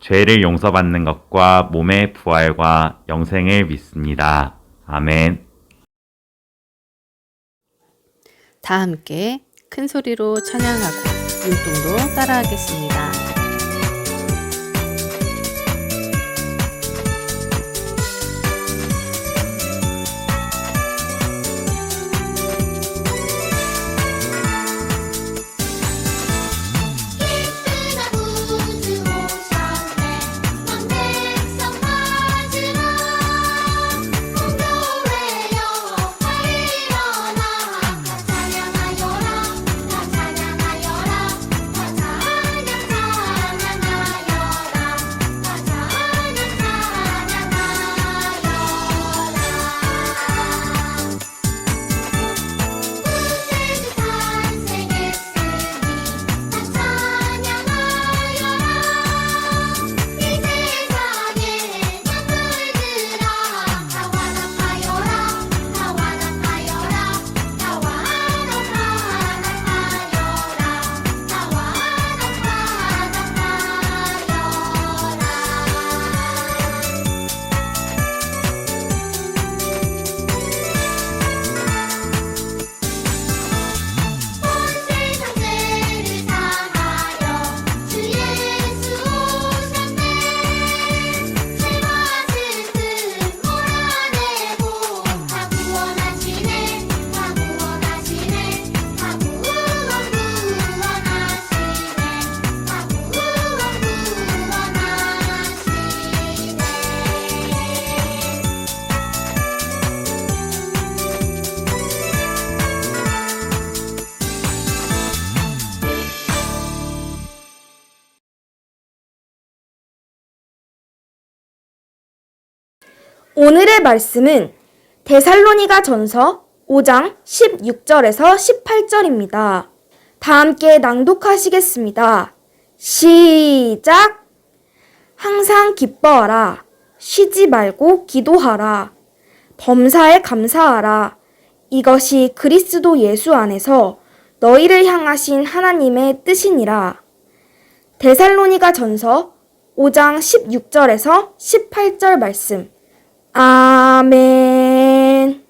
죄를 용서받는 것과 몸의 부활과 영생을 믿습니다. 아멘. 다 함께 큰 소리로 찬양하고 율동도 따라하겠습니다. 오늘의 말씀은 데살로니가 전서 5장 16절에서 18절입니다. 다 함께 낭독하시겠습니다. 시작! 항상 기뻐하라. 쉬지 말고 기도하라. 범사에 감사하라. 이것이 그리스도 예수 안에서 너희를 향하신 하나님의 뜻이니라. 데살로니가 전서 5장 16절에서 18절 말씀. 아멘.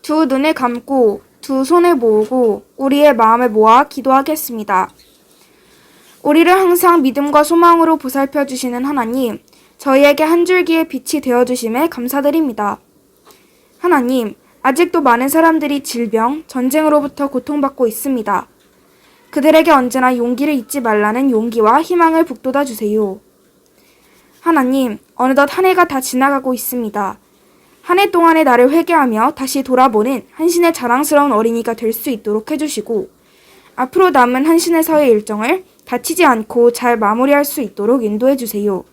두 눈을 감고 두 손을 모으고 우리의 마음을 모아 기도하겠습니다. 우리를 항상 믿음과 소망으로 보살펴 주시는 하나님, 저희에게 한 줄기의 빛이 되어 주심에 감사드립니다. 하나님, 아직도 많은 사람들이 질병, 전쟁으로부터 고통받고 있습니다. 그들에게 언제나 용기를 잊지 말라는 용기와 희망을 북돋아 주세요. 하나님, 어느덧 한 해가 다 지나가고 있습니다. 한 해 동안의 나를 회개하며 다시 돌아보는 한신의 자랑스러운 어린이가 될 수 있도록 해주시고, 앞으로 남은 한신에서의 일정을 다치지 않고 잘 마무리할 수 있도록 인도해 주세요.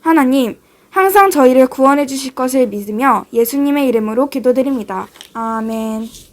하나님, 항상 저희를 구원해 주실 것을 믿으며 예수님의 이름으로 기도드립니다. 아멘.